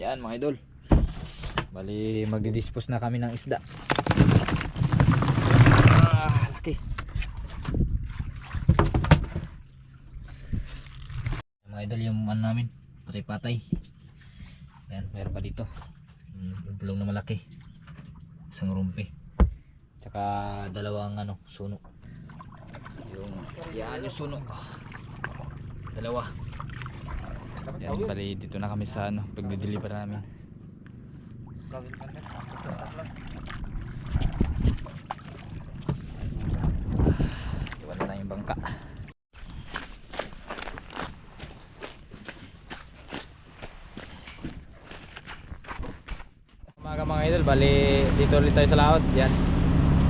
Yan mga idol. Bali magdi-dispose na kami ng isda. Ah, laki. Mga idol yung ano namin, patay-patay. Yan, meron pa dito. Mm, Yung pulong na malaki. Isang rumpi. Tsaka dalawang ano, suno. Yung, yan yung suno. Dalawa. Yan, bali dito na kami sa ano, pagdi-deliver namin. Iwan na lang yung bangka. Umaga mga idol, bali dito ulit tayo sa laot. Yan.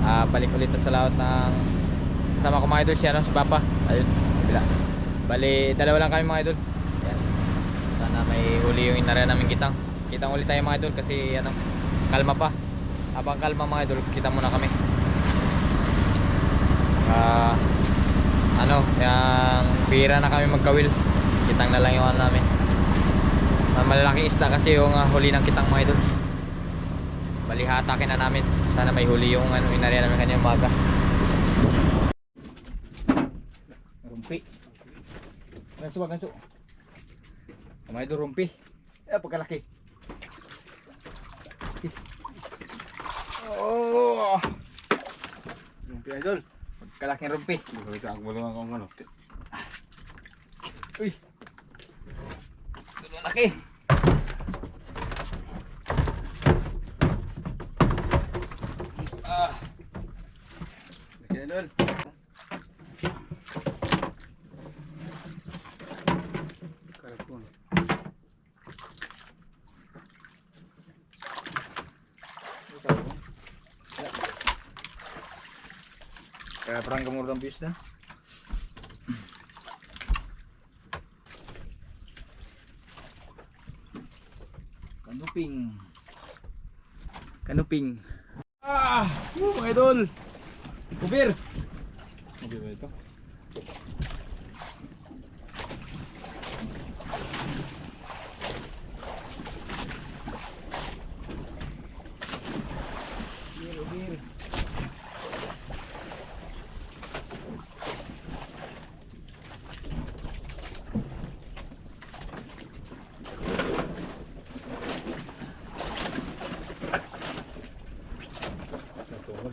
Ah, balik ulit sa laot ng kasama ko mga idol si ano, si Papa. Ayun, bila. Bali dalawa lang kami mga idol. Sana may huli yung inarya namin kitang. Kitang ulit tayo mga idol kasi ano, kalma pa. Habang kalma mga idol, kita muna kami. Ah, ano, yung pira na kami magkawil. Kitang na lang yung ano namin. Malalaking isda kasi yung ah, huli ng kitang mga idol. Bali hatakin na namin. Sana may huli yung ano, inarya namin kanyang umaga. Rumpi. Ganso ba, ganso? Mga idol, rumpi. Eh, pagkalaki. Oh! Yung idol. Kalaking rumpi. Ko ito ang bulungan kong ano. Uy! Dalawang laki. Ah! Laki idol. Kaya parang kamurang views na. Kanuping. Kanuping. Ah! Mga idol! Kubir! Hindi ba ito? Kubir, kubir. Natuhol.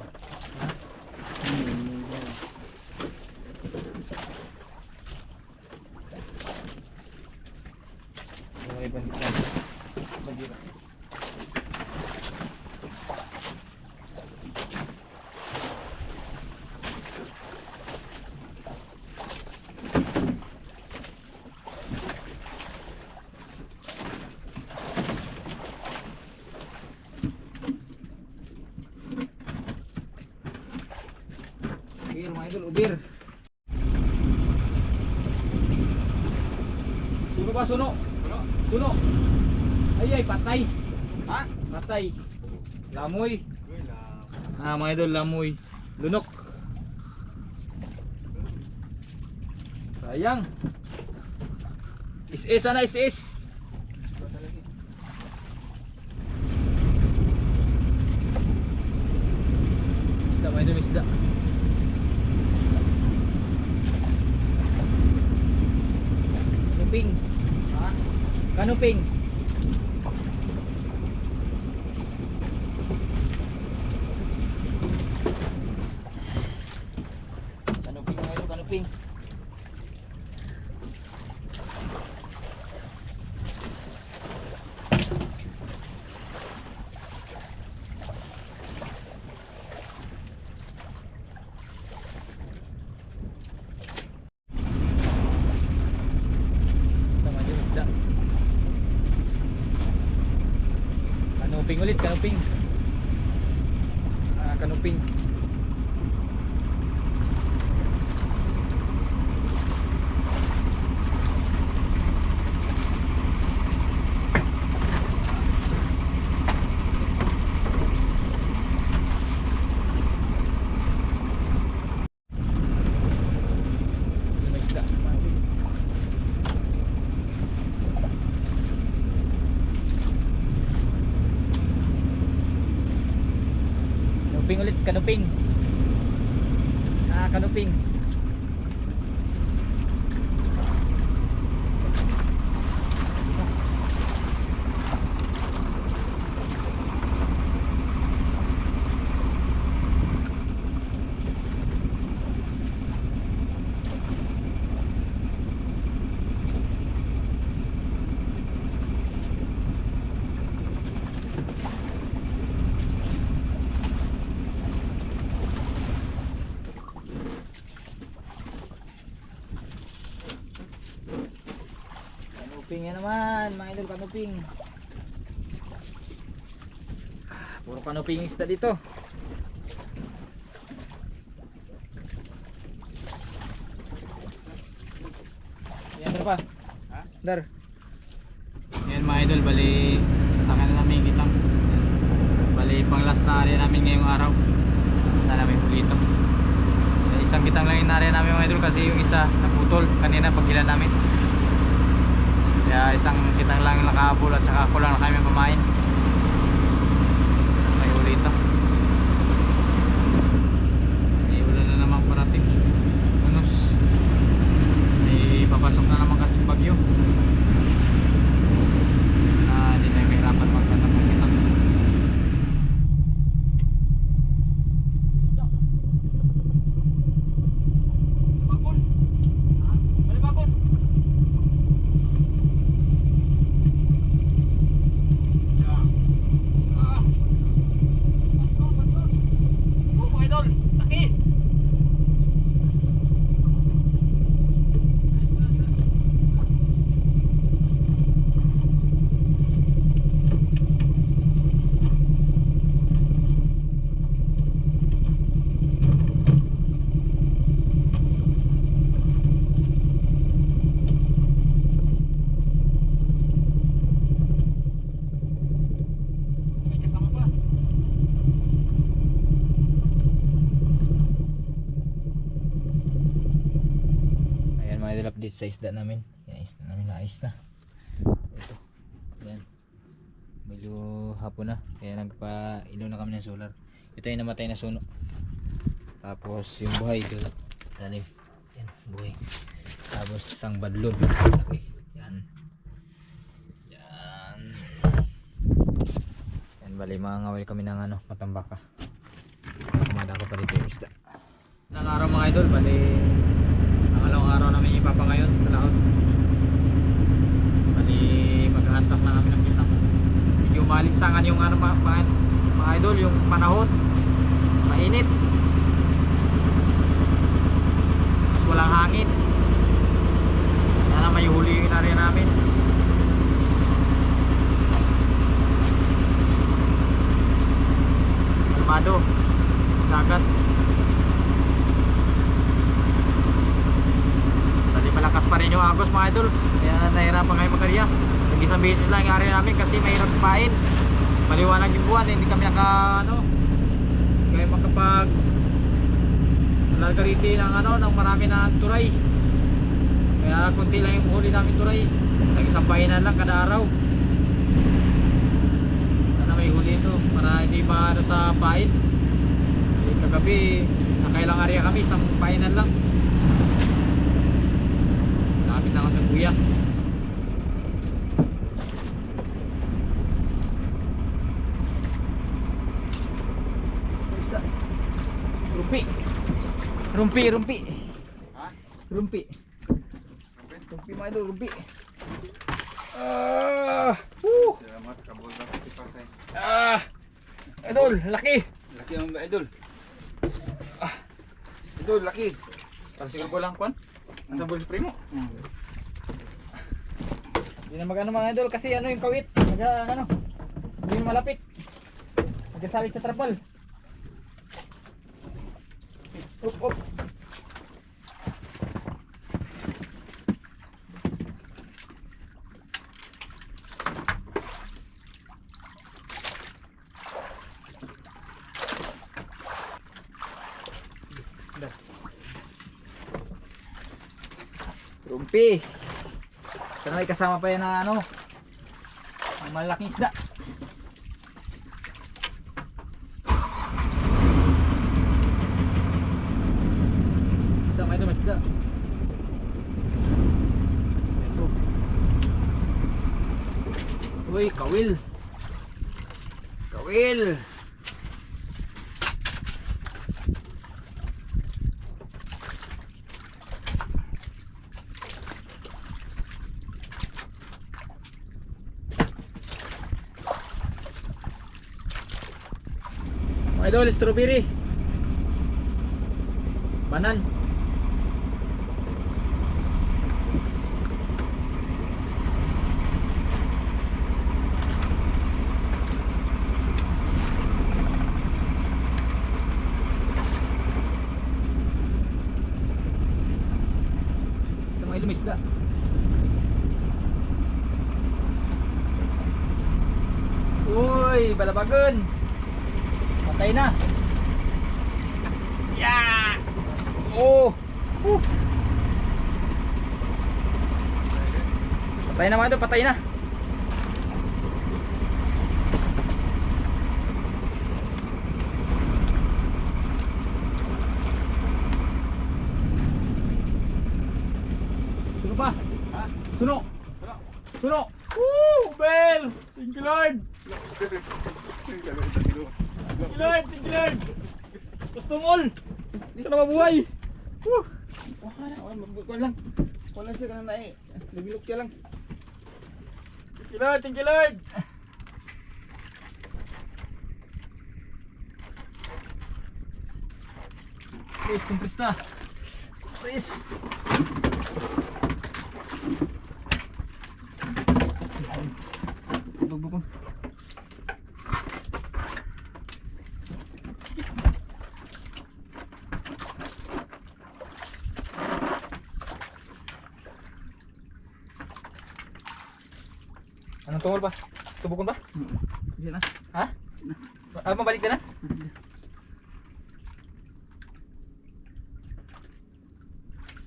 Yung ibang isa. Magira. Ubir, mga idol, ubir. Suno ba, suno? Suno. Ay, ay, patay. Ha? Patay. Lamoy. Ah, mga idol, lamoy. Lunok. Sayang. Is-is, sana is-is. Isda, mga idol, isda. Kanuping. Ha? Kanuping. Kanuping mga idol, kanuping. Isda, mga idol, isda. Kanuping ulit, kanuping. Ah, kanuping. Yun ang isda. kanuping ulit, kanuping. Ah, kanuping. Kanuping yan naman, mga idol, kanuping. Puro kanuping isda dito. Yan, Dar pa. Ha? Dar. Yan mga idol, bali taka na namin kitang. Bali pang last na area namin ngayong araw. Sana may huli ito. Isang kitang lang yung area namin mga idol kasi yung isa naputol kanina pag ilan namin. Kaya isang kitang lang yung nakahabol at saka kulang na kami pamain. May huli ito. May ulan na naman parating. Unos. May papasok na naman kasing bagyo na hindi tayo mahirapan magtatap ng kita. Bakon. Ha? Ano bakon? Ya. Ah. Bakon, bakon. Oh, mga idol. Laki. May kasama pa. Ayan mga idol, update sa isda namin. Yan, isda namin naayos na. Ito. Ayan. Medyo hapon na. Kaya nagpa-ilaw na kami ng solar. Ito yung namatay na suno. Tapos yung buhay doon. Dalim. Yan, buhay. Tapos isang badlog. Laki. Yan. Yan. Yan, bali mga ngawil kami ng ano, matambaka. Kumada ko pa dito yung isda. Araw mga idol, bali pangalawang araw namin ipapa ngayon sa laot. Bali maghahantak na kami ng kita. Medyo malinsangan yung ano mga, mga, mga idol, yung panahon. Mainit. Walang hangin. Sana may huli yung area namin. Kalmado. Dagat. Tadi malakas pa rin yung agos mga idol Kaya nahirapan kayo magkarya Nag isang beses lang yung area namin kasi mahirap pain Maliwanag yung buwan Hindi kami naka ano Kaya makapag Largariti ng ano ng marami na turay. Kaya kunti lang yung huli namin turay. Nag isang painan lang kada araw. Sana may huli ito Para hindi pa ano sa pain. Eh, Kagabi Nakailang area kami Isang painan lang. Lapit na ako sa kuya. Isda. Rumpi. Rumpi, rumpi. Ha? Rumpi. Okay. Rumpi mga idol, rumpi. Ah! Woo! Salamat, kabul na si Pasay. Ah! Idol, laki. Laki ang ba, idol? Ah. Idol, laki. Para siguro ko lang. Nasa ball spray mo. Hindi na magano mga idol kasi ano yung kawit. Naga ano. Hindi malapit. Nagasalit sa trapal. Up, up. Rumpi. Sana may kasama pa yan na ano. Ang malaking isda. mga idol, may isda. Ito. Uy, kawil. Kawil. Idol, strawberry. Banan. Isda. Uy, balabagon. Patay na. Yeah! Oh! Uh. Patay na mga idol, patay na. Suno pa? Ha? Suno! Suno! Woo! Bell! Thank you Lord! Thank you Lord! Thank you Lord! Gusto mol! Sana mabuhay! Woo! Lang. Wala siya kanang nae. Nabilok siya lang. Thank you Lord! Thank you Lord! Compress na. Compress. Bugbog Anong tungol ba? Tubukon ba? Hindi na. Ha? Ah, mabalik ka na?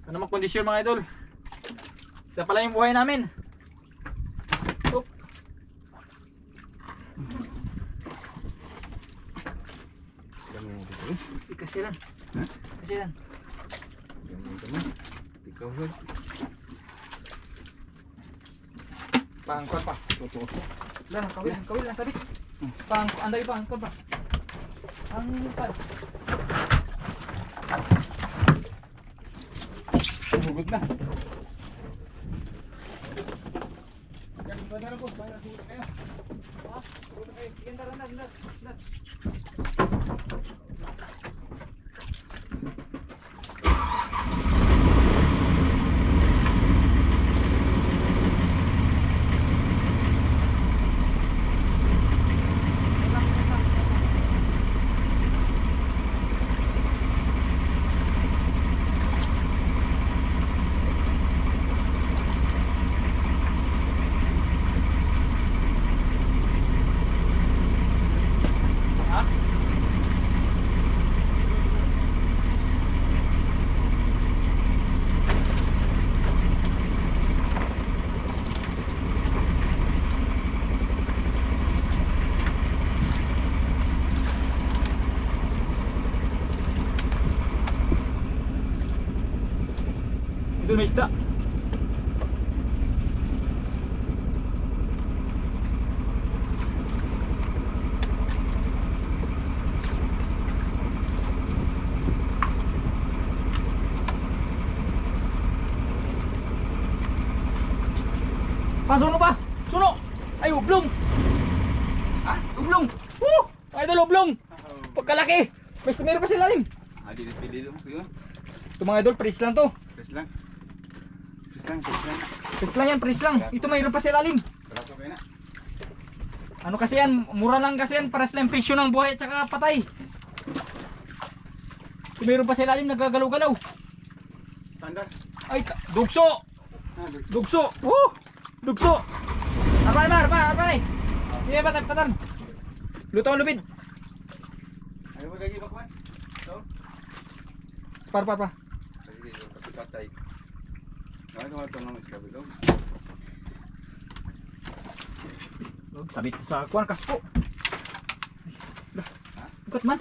Ano mang kondisyon mga idol? Isa pala yung buhay namin. Oop. Dami mo dito. eh. Kasi lang. Ha? Kasi lang. Dami mo dito. Ikaw Lord. Pangkon pa. Totoo. Lang, kawil, kawil lang sabi. Pang, anday pa, angkon pa. Ang pad. Hugot na. Yan, padara may isda. Pa, suno pa! Suno! Ay, ublong! Ha? Ublong! Woo! Idol, ublong! Pagkalaki! May meron pa sa ilalim. Ah, di pili mo. Yun. Ito mga idol, pris lang to. Press lang. Press lang, press Pris lang yan, pris lang. Ito mayroon pa sa ilalim. Ano kasi yan, mura lang kasi yan para sa presyo ng buhay at saka patay. Ito mayroon pa sa ilalim, nagagalaw-galaw. Tanda. Ay, dugso! Ah, Lord. Dugso! Woo! Dugso! Arpa, arpa, arpa, arpa, ay! Hindi, patan, patan. Lutaw lubid. Ayaw mo lagi bakwan. Par, par, par. Kasi patay. Ano ito nang iskabilog? Huwag Sabit sa kuwan, kasko. Ugat man.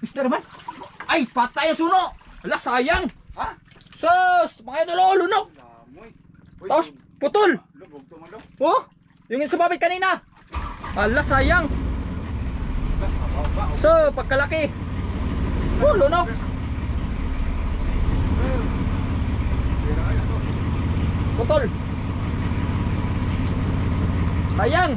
Mister man. Ay, patay ang suno! Ala, sayang! Ha? Sus! Mga idol, oh. Uy, Tapos, putol! Lubog to. Oh! Yung sumabit kanina! Ala, sayang! So, pagkalaki! Oh, lunok! Putol! Sayang!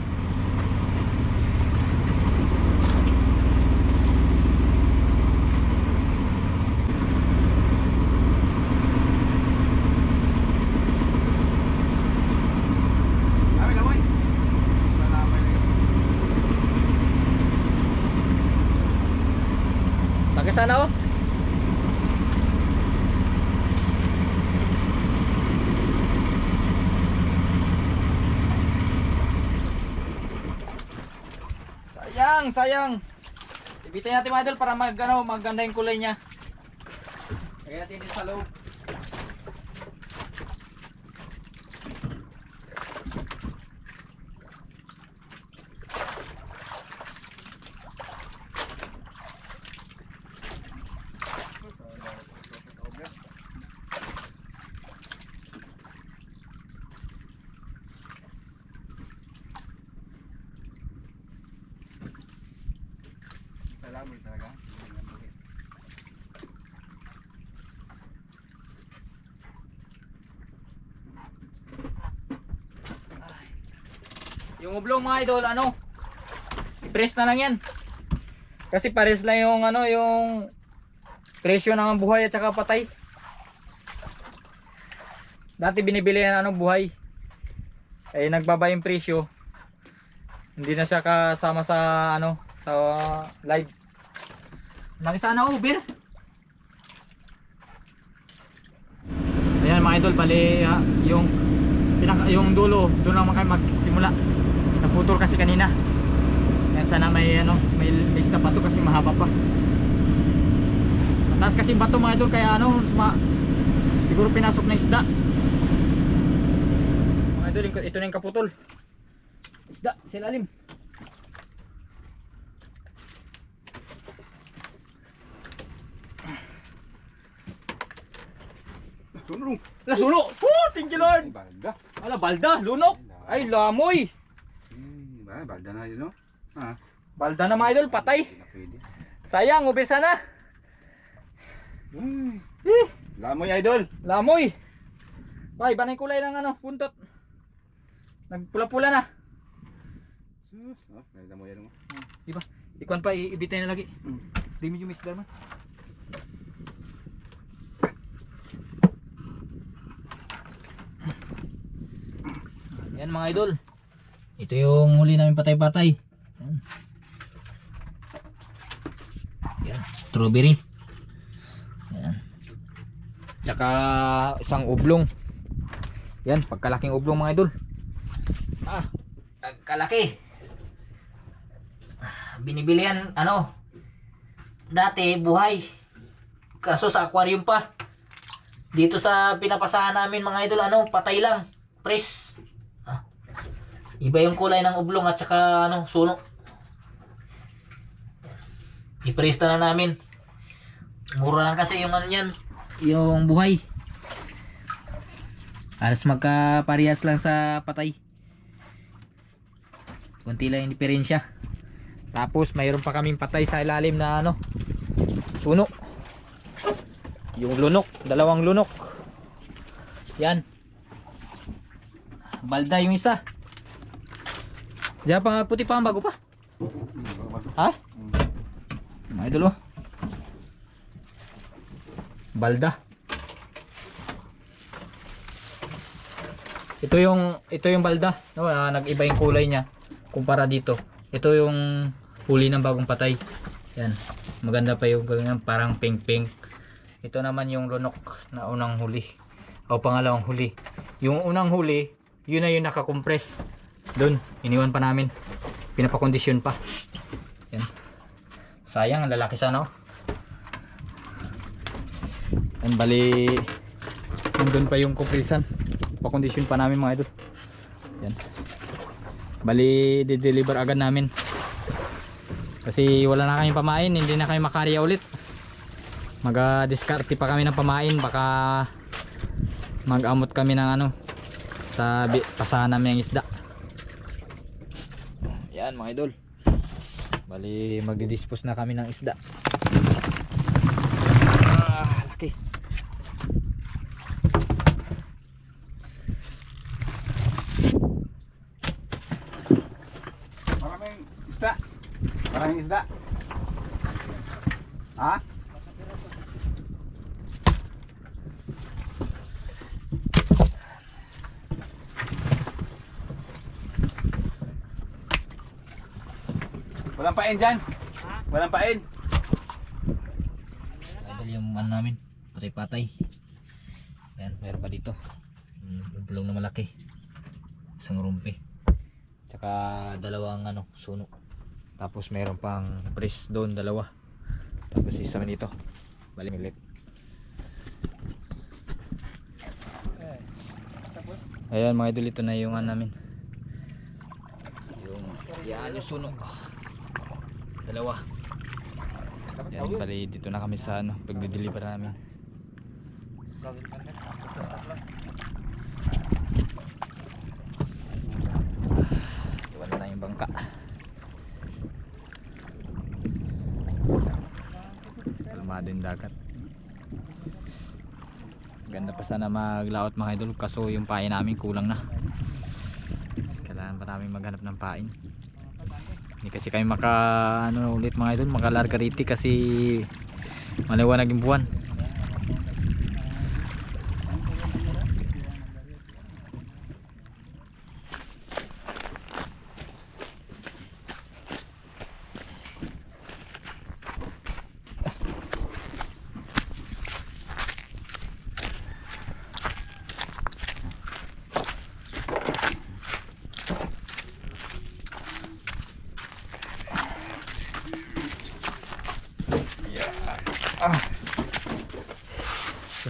Dami lamoy. Lamoy na yun. Taga sana oh. Sayang. Ibitin natin mga idol para mag, ano, maganda yung kulay niya. Lagyan natin din sa loob. Lamoy talaga. Yung oblong mga idol, ano? Press na lang yan. Kasi pares lang yung ano, yung presyo ng buhay at saka patay. Dati binibili yan ano, buhay. Eh nagbaba yung presyo. Hindi na siya kasama sa ano, sa live. Laki sana Uber. Ayan mga idol, bali ha, yung pinaka, yung dulo, doon naman kayo magsimula. Naputol kasi kanina. Ayan sana may ano, may, may isda pa to kasi mahaba pa. Mataas kasi bato mga idol kaya ano, ma, siguro pinasok na isda. Mga idol, ito na yung kaputol. Isda, sa ilalim. Sunrong. Lasuno! Oh, thank you Lord! Balda. Ala, balda, lunok! Ay, lamoy! Hmm, ba, balda na yun, no? Ha? Balda na mga idol, patay! Hindi na. Sayang, ubi sana! Hmm. Eh, Lamoy idol. lamoy! Pa, iba na yung kulay ng ano, puntot. Nagpula-pula na. Sus, oh, may lamoy yan mo. Diba? Ikuan pa, iibitin na lagi. Hmm. Di medyo miss man. Yan mga idol. Ito yung huli namin patay-patay. Yan. Yan, strawberry. Yan. Tsaka isang oblong. Yan, pagkalaking oblong mga idol. Ah, pagkalaki. Binibili yan, ano, dati buhay. Kaso sa aquarium pa. Dito sa pinapasahan namin mga idol, ano, patay lang. Press. Iba yung kulay ng oblong at saka ano, suno. Ipresta na namin. Mura lang kasi yung ano yan, yung buhay. Alas magka-parehas lang sa patay. Kunti lang yung diferensya. Tapos mayroon pa kaming patay sa ilalim na ano, suno. Yung lunok, dalawang lunok. Yan. Balda yung isa. Diyan pa puti pa ang bago pa. Ha? Mga idol oh. Balda. Ito yung ito yung balda, no, ah, nag-iba yung kulay niya kumpara dito. Ito yung huli ng bagong patay. Yan. Maganda pa yung ganyan, parang pink-pink. Ito naman yung lunok na unang huli. O pangalawang huli. Yung unang huli, yun na yung nakakompress. Doon, iniwan pa namin. Pinapakondisyon pa. Yan. Sayang, ang lalaki sana oh. Yan, bali nandun pa yung kompresan. Pakondisyon pa namin mga idol. Yan. Bali, di-deliver agad namin. Kasi wala na kami pamain, hindi na kami makarya ulit. Mag-discarte pa kami ng pamain, baka Mag-amot kami ng ano sa pasahan namin ng isda. Yan mga idol. Bali magdi-dispose na kami ng isda. Pain dyan. Walang pain. Idol yung ano namin, patay-patay. Yan, meron pa dito. Mm, Yung bulong na malaki. Isang rumpi. Tsaka dalawang ano, suno. Tapos meron pang brace doon dalawa. Tapos isa man dito. Bali milit. Ayan mga idol ito na yung ano namin. Yung, yan yung suno. Dalawa. Yan bali dito na kami sa ano pagdi-deliver namin. Iwan na lang yung bangka. Kalmado yung dagat. Ganda pa sana maglaot mga idol kaso yung pain namin kulang na. Kailangan pa namin maghanap ng pain. Hindi kasi kami maka ano ulit mga idol makalarga riti kasi maliwanag yung buwan.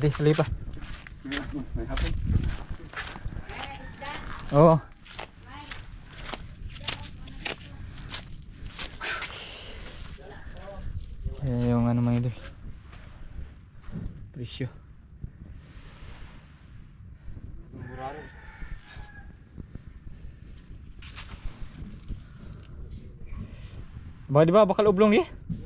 Sige, sali pa. May hapon. Oo. Ayan yung ano mga idol. Presyo. Ba di ba bakal oblong ni? May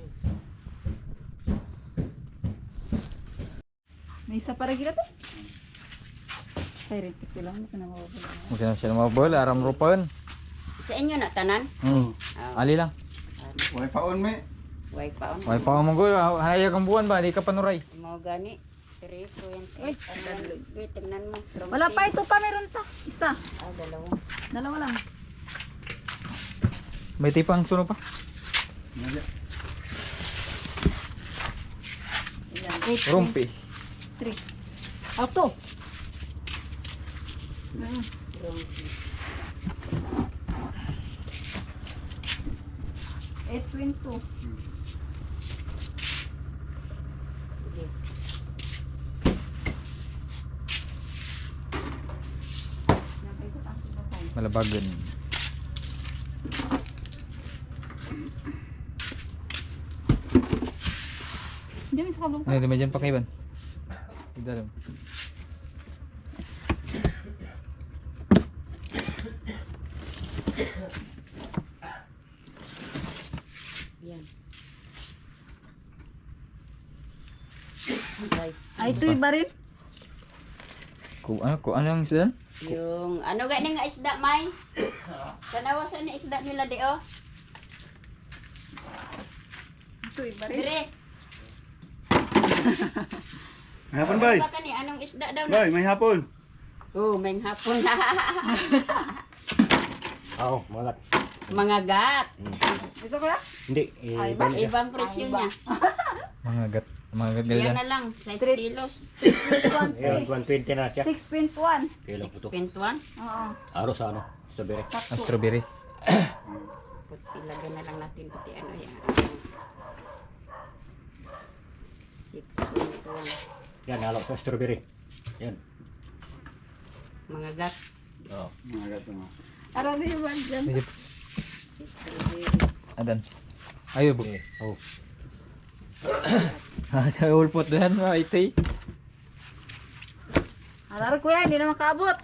isa para gila to? Kay rentik ko lang, hindi ka na mawawala. Mungkin na siya mabol, aram rupan. Sa inyo na tanan? Hmm. Ali lang. May paon may. Way pa on. May pa mo gol, hayag ang buwan ba, di ka panuray. Mo gani. 3.8. Ano yan? Wait, tingnan mo. Wala pa ito pa, meron pa. Isa. Ah, dalawa. Dalawa lang. May tipang suno pa. Eight, Rumpi. Three. Auto. Mm. Eight point two. sige. Nakay ko tapos ba tayo? Malabagan. Hindi, may Dalam. Yan. Size. Ay, ito iba rin. Ku ano, ku ano yung isda? Yung ano gani nga isda may? Tanawa sa ni isda nila di oh. Ito rin. Dire. May hapon bay. Ba kani anong isda daw na? Bay, may hapon. Oh, may hapon na. Oo, mga Mga gat. Ito ko lang? Hindi, Ay, eh, ba? bali siya. Ibang presyo niya. Mga gat, mga gat Yan ganyan. na lang, 6 Three. kilos. Ayan, 120 na siya. 6.1. Kilo po to. 6.1. Oo. Araw sa ano? Strawberry. Ang strawberry. Puti, ilagay na lang natin pati ano yan. 6.1. Yan, halo sa strawberry. Yan. Mga gat. Oo. Mga gato mo. Araw rin ba dyan? Medyo, Strawberry. adan. Ayo, bu. Okay. Oh. Ha, sa ulpot doon, mga itay. Alar kuya, hindi na makaabot.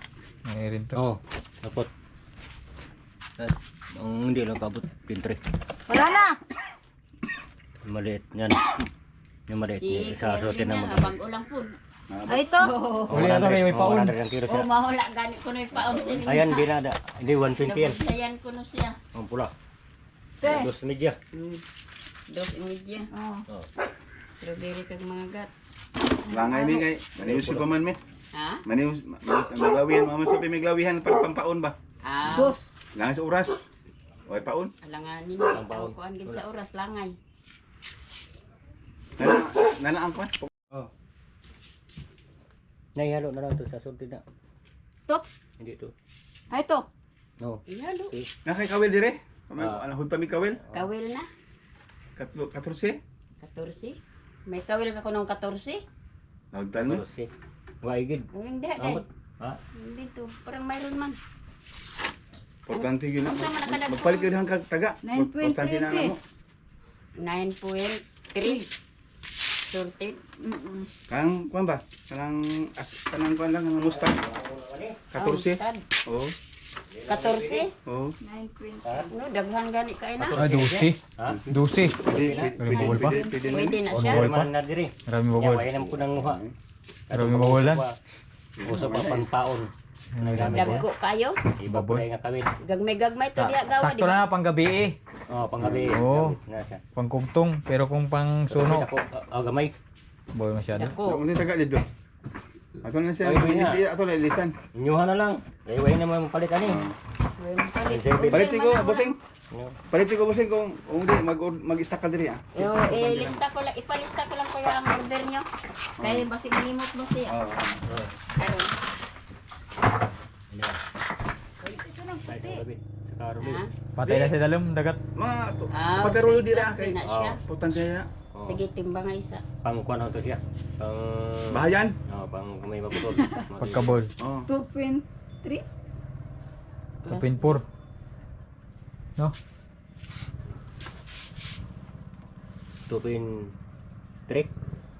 May rin to. Oo. Napot. At ang hindi lang kabot. Pintre. Wala na. Maliit yan. Yung maliit Si niya. Sa ng nga, mga. abang ulang po. Ay, ito. Uli na to kay may paun. 100 ang kilo Oh, siya. mahula gani ko na yung paon sa inyo. Ayan, di na. da- Hindi, 120 yan. Sayan ko na siya. Ang pula. Te. Dos media. Mm. Dos imidya. Oh. Oo. Strawberry kag mga gat. Langay mi kay. Manius pa man mi. Ha? Manius, manius ang maglawihan. Mama sabi may glawihan para pampaon ba? Ah, Dos. Langay sa oras. O paon. alanganin. Ang Ang baon. kuan gid sa oras langay. Nana, nana ang kwan. Oh. Naihalo na lang ito sa asotin na. Ito. Hindi ito. Ay, ito. No. Iyalo. Nakay kawil dire. Ah. Ano hunta mi kawil? Kawil na. Katlo 14. 14. May kawil ka kunong 14. Nagtan mo. Pero si. Waigid. Hindi. Ha? Hindi to. Parang mayroon man. Importante nakadag- Magpalit hang kag taga. 9.20. Importante na ano. 9.3. Sorted. Mm-mm. Kang kwan ba? Kanang as- kanang kwan lang ang musta. 14. Mustad. Oo. 14. Oo. 9.20. No, daghan gani kay na. Ah, 12. Ha? 12. Pwede, May bawal pa? pwede, pwede, Pwede na On siya. bawal pa? man na diri. Marami Kaya bawal. mainam ko ng nguha. Marami bawalan. Uso pa panpaon. Nagamit ko. Dagko kayo. Iba po na yung kawin. Gagmay-gagmay to diya gawa di Sakto ba? na pang gabi eh. Oo, panggabi. Oo. Gamit na siya. Pang kumtong. Pero kung pang suno, Ako, oh, gamay. bawal masyado. Dako. Unsa taga dito? Ato na siya, Ay, na. siya ato na ilisan. Inyuhan na lang. Iwain na mo palit ani. Palit. Palit ko, bossing. Inyo. Palitin ko bossing kung kung di mag mag-stack ka diri ah. Yo, eh, lista ko lang, ipalista ko lang kuya ang order nyo. Kaya basig limot mo siya. Oo. Karon. Ay, sa gabi. Sa karumi. Ha? Patay na si Dalom, dagat. Mga to. Ah, diri ah plus kay. na siya. Importante ya. Oo. Sige, timbang nga isa. Pang kuan to siya. Pang Bahayan. Oo, pang may mabutol. Pagkabol. Oo. 2.3. Kapin 4. No? Tupin trick.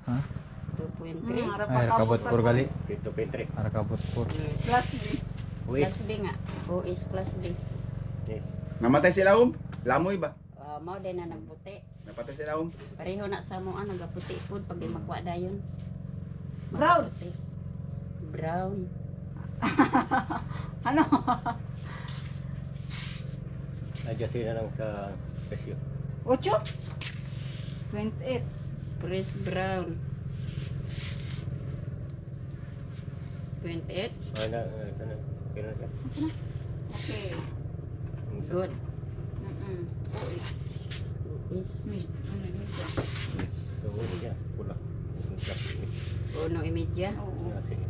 Ha? 2.3. Hmm, Ay, rakabot 4 gali. Tupin trick. Rakabot 4. Plus B. Plus B nga. O is plus B. Namatay sila um. Lamoy ba? Ah, mao din na nagputi. Napatay sila um. Pareho na sa mo ano gaputi pud pag di magwa dayon. Brown. Brown. Ano? Adjust na lang sa presyo. 8? 28. Press brown. 28. Ay na, ay, sana. Kaya na siya. Okay. Good. Mm-mm. Is Mid. Ano yun? So, ano siya? Pula. Ang plastic. uno imedya. Oo. Yeah, sige.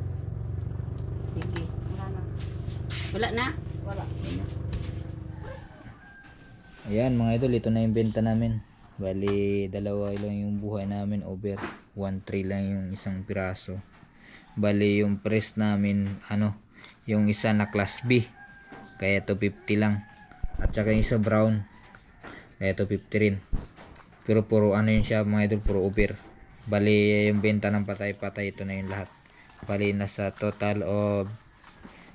Sige. Wala na. Wala na. Wala. Ayan mga idol, ito na yung benta namin. Bali, dalawa lang yung buhay namin over 1.3 lang yung isang piraso. Bali, yung press namin, ano, yung isa na class B. Kaya to 50 lang. At saka yung isa brown. Kaya to 50 rin. Pero puro ano yun siya mga idol, puro over. Bali, yung benta ng patay-patay, ito na yung lahat. Bali, nasa total of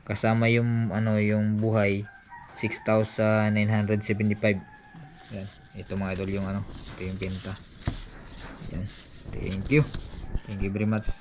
kasama yung ano yung buhay 6,975 yan ito mga idol yung ano ito yung benta yan thank you thank you very much